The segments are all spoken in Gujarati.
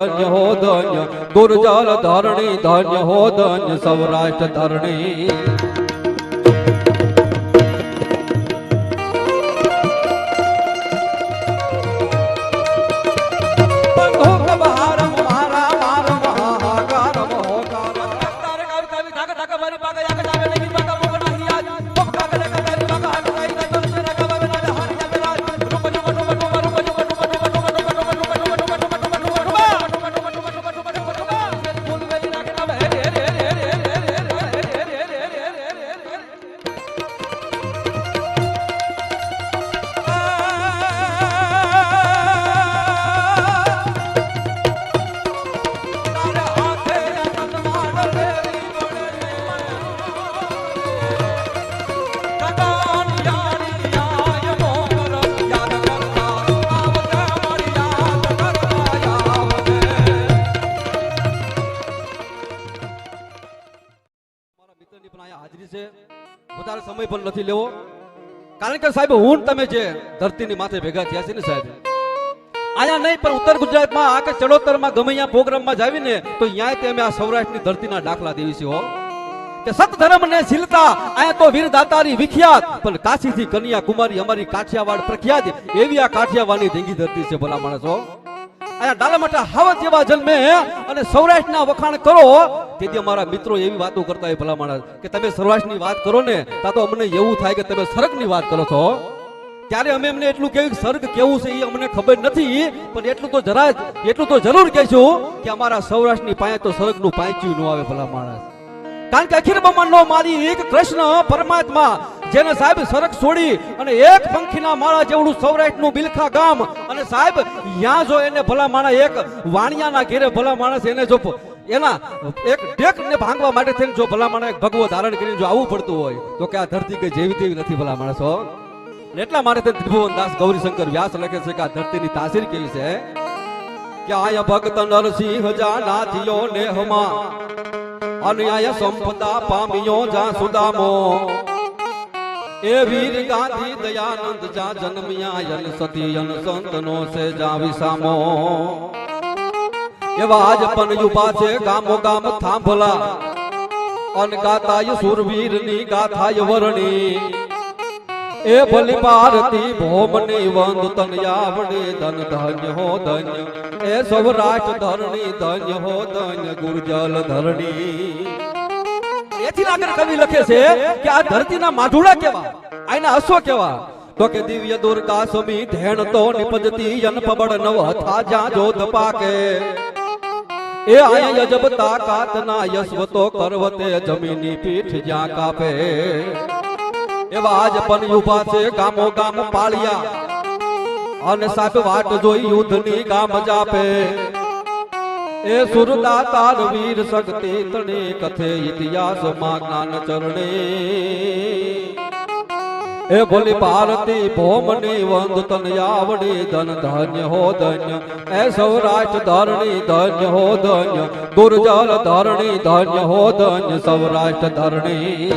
ધન્ય હો ધન્ય. ગુરજલ ધરણી ધન્ય હો ધન્ય. સૌરાષ્ટ્ર ધરણી. સમય પણ નથી લેવો. કારણ કે સાહેબ, હું તમે જે ધરતીની માથે ભેગા થયા છે ને સાહેબ અહીંયા નહીં, પણ ઉત્તર ગુજરાતમાં આ કે ચડોતરમાં ગમે અહીંયા પ્રોગ્રામમાં જાવીને તો અહીંયા તે અમે આ સૌરાષ્ટ્રની ધરતીના દાખલા દેવી છે હો. કે સત ધર્મ ને શીલતા અહીંયા તો વીર દાતારી વિખ્યાત, પણ કાશીથી કન્યા કુમારી અમારી કાઠિયાવાડ પ્રખ્યાત, એવી આ કાઠિયાવાડની ધીંગી ધરતી છે ભલા માણસો અહીંયા ડાલામાટા હાવત જેવા જન્મે અને સૌરાષ્ટ્રના વખાણ કરો. તેથી અમારા મિત્રો એવી વાતો કરતા હોય ભલા માણસ, કે તમે સૌરાષ્ટ્રની વાત કરો ને, તા તો અમને એવું થાય કે તમે સરગની વાત કરો છો. ત્યારે અમે એમને એટલું કહ્યું કે સર્ગ કેવું છે એ અમને ખબર નથી, પણ એટલું તો જરા એટલું તો જરૂર કહેશું કે અમારા સૌરાષ્ટ્રની પાસે તો સર્ગનું પાંચ્યું ન આવે ભલા માણસ. કારણ કે અખિલ બ્રહ્માંડનો એક કૃષ્ણ પરમાત્મા, જેને સાહેબ સરક છોડી અને એક પંખીના માળા જેવડું સૌરાષ્ટ્રનું બિલખા ગામ અને સાહેબ ત્યાં જો એને ભલા માણસ, એક વાણિયાના ઘેરે ભલા માણસ એને જો એના એક ટેક ને ભાંગવા માટે થઈને જો ભલા માણસ એક ભગવો ધારણ કરીને જો આવવું પડતું હોય, તો કે આ ધરતી કે જેવી તેવી નથી ભલા માણસો, હો. એટલા માટે ત્રિભુવન દાસ ગૌરીશંકર વ્યાસ લખે છે કે આ ધરતીની તાસીર કેવી છે? કે આયા ભક્ત નરસિંહ જા નાથિયો ને અન્યાય સંપદા પામ્યો જા સુદામો. એ વીર ગાંધી દયાનંદ જા જન્મ્યા, યન સતી, યન સંતનો સે જા વિસામો. એવા આજ પન યુપા છે, ગામો ગામ થાંભલા. અન ગાતાય સુરવીરની ગાથાય વરણી. એ ભલી ભારતી ભોમની વંદ તન આવડે ધન ધન્ય હો ધન્ય. એ સૌરાષ્ટ્ર ધરણી ધન્ય હો ધન્ય ગુરજલ ધરણી. એથી આગળ કવિ લખે છે કે આ ધરતીના માધુડા કેવા આના અશ્વ કેવા. તો કે દિવ્ય દુર્ગા સમી ધેણ તો નિપજતી, યન પબડ નવ થા જા જોધ પાકે. એ આય યજબતા કાતના ના યશવતો કરવતે, જમીની પીઠ જ્યાં કાપે. એવા આજ પણ ઊભા છે ગામો ગામ પાળિયા. અને સાહેબ વાટ જોઈ યુદ્ધની ગામ જાપે. એ સુરદા તાર વીર શક્તિ તણે કથે ઇતિહાસમાં જ્ઞાન ચરણે. એ ભોલી ભારતી ભોમની વંદ તન આવડી, ધન ધન્ય હો ધન્ય. એ સૌરાષ્ટ્ર ધરણી ધન્ય હો ધન્ય. દુર્જલ ધરણી ધન્ય હો ધન્ય, સૌરાષ્ટ્ર ધરણી.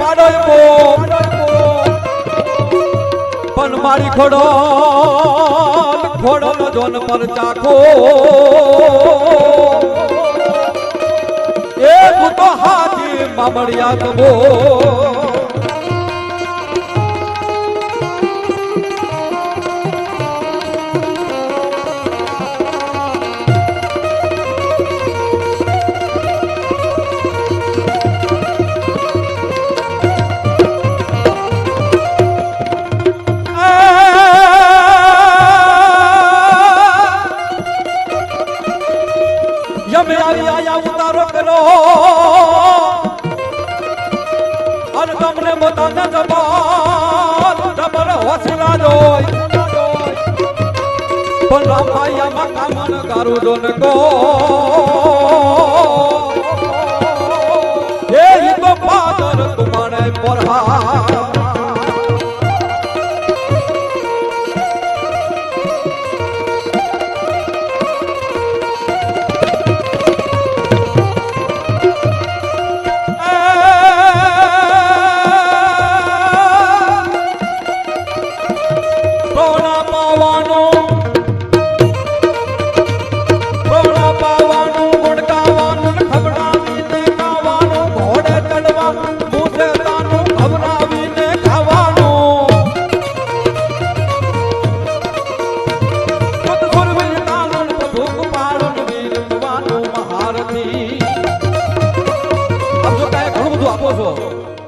પાડો પણ મારી ખોડો ખોડો જોન પર ચાખો. એ તો હાથી મામડિયા પણ રામાયામાં કામન ગારું દોન કો એ તો પાદર તુમાણે પરહા છો?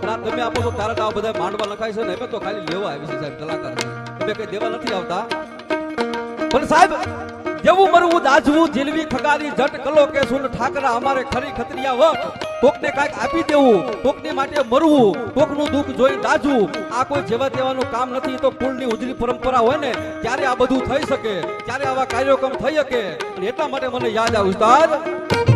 પણ આ તમે આપો છો ત્યારે તો આ બધા માંડવા લખાય છે ને, એમ તો ખાલી લેવા આવી છે સાહેબ કલાકાર તમે કઈ દેવા નથી આવતા. પણ સાહેબ, જેવું મરવું દાજવું, જીલવી, ખગારી, જટ કલો કે સુન, ઠાકરા, અમારે ખરી ખતરિયા વટ કોકને કાંઈક આપી દેવું, કોકની માટે મરવું, કોકનું દુઃખ જોઈ દાજવું. આ કોઈ જેવા તેવાનું કામ નથી, તો કુળની ઉજળી પરંપરા હોય ને, ત્યારે આ બધું થઈ શકે, ત્યારે આવા કાર્યક્રમ થઈ શકે. એટલા માટે મને યાદ આવ્યું ઉસ્તાદ.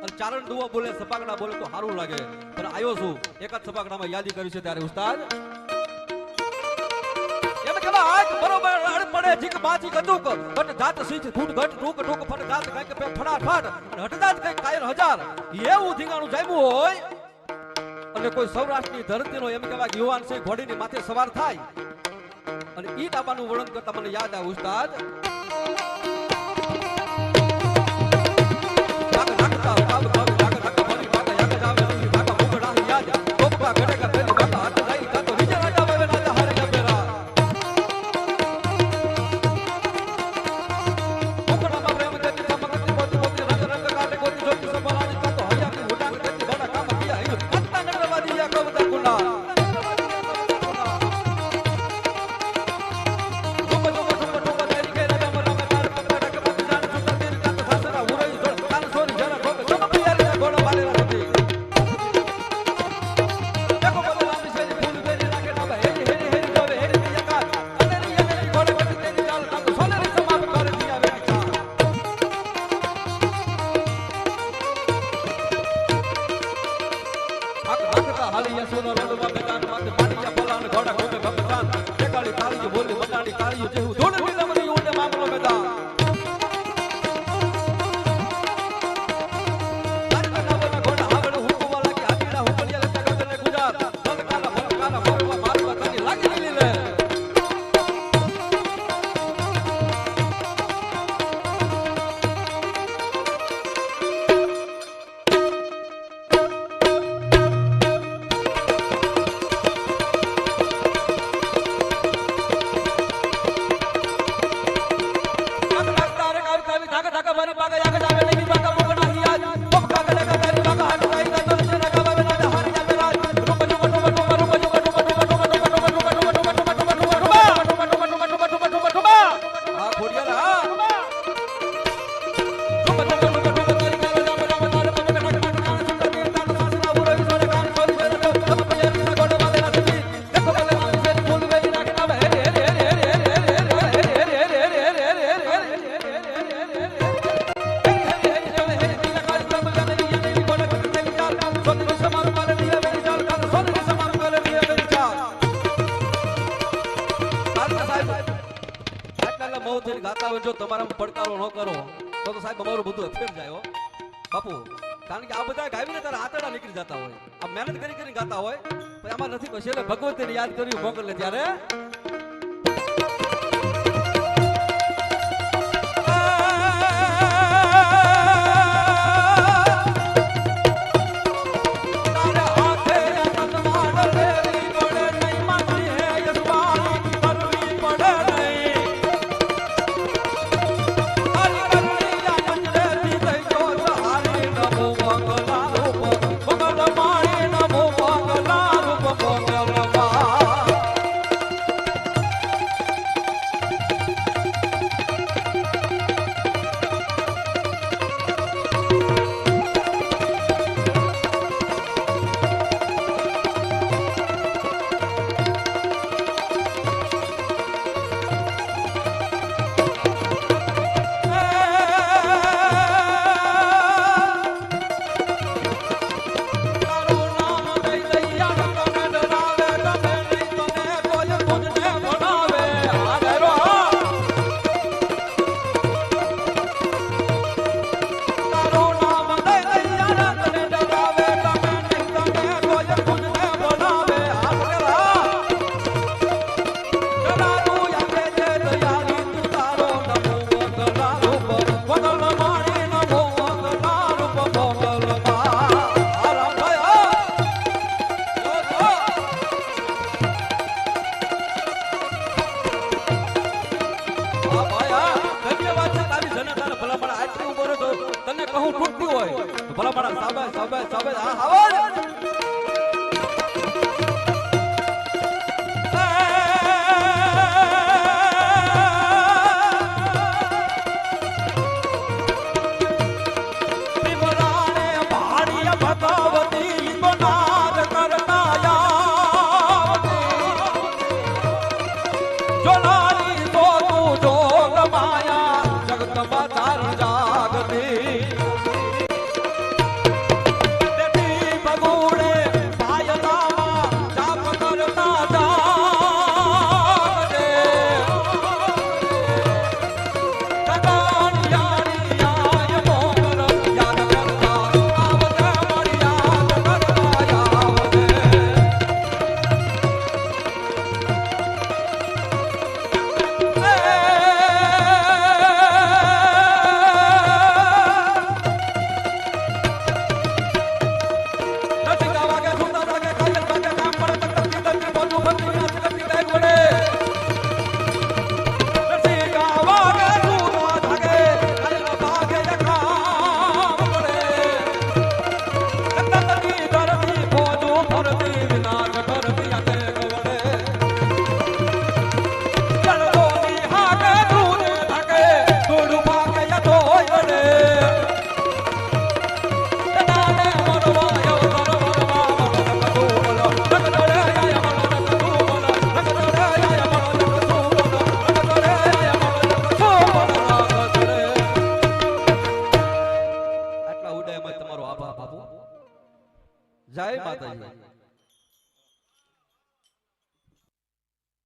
અને ચારણ દુવા બોલે, સપાકડા બોલે તો સારું લાગે. પણ આવ્યો છું. એક જ સપાકડામાં યાદી કરી છે ત્યારે ઉસ્તાદ. જાત સીચ ફૂટ ઘટ, ટૂક ટૂક હજાર. એવું ધીંગાણું જામ્યું હોય. અને કોઈ સૌરાષ્ટ્રની ધરતીનો એમ કહેવાય યુવાન છે, ઘોડીની માથે સવાર થાય. અને ઈ ડાબાનું વર્ણન કરતા મને યાદ આવે, ઉસ્તાદ. ਯਸੋ ਦਾ ਰੋਦ ਵਗਦਾ ਮਤ આવે જો તમારા પડકારો ન કરો, તો સાહેબ અમારું બધું અફેર જાય બાપુ, કારણ કે આ બધા ગાવીને તારા આતડા નીકળી જતા હોય. આ મહેનત કરી કરી ગાતા હોય, પણ આમાં નથી પછી એટલે ભગવતીને યાદ કર્યું મોકલે ત્યારે.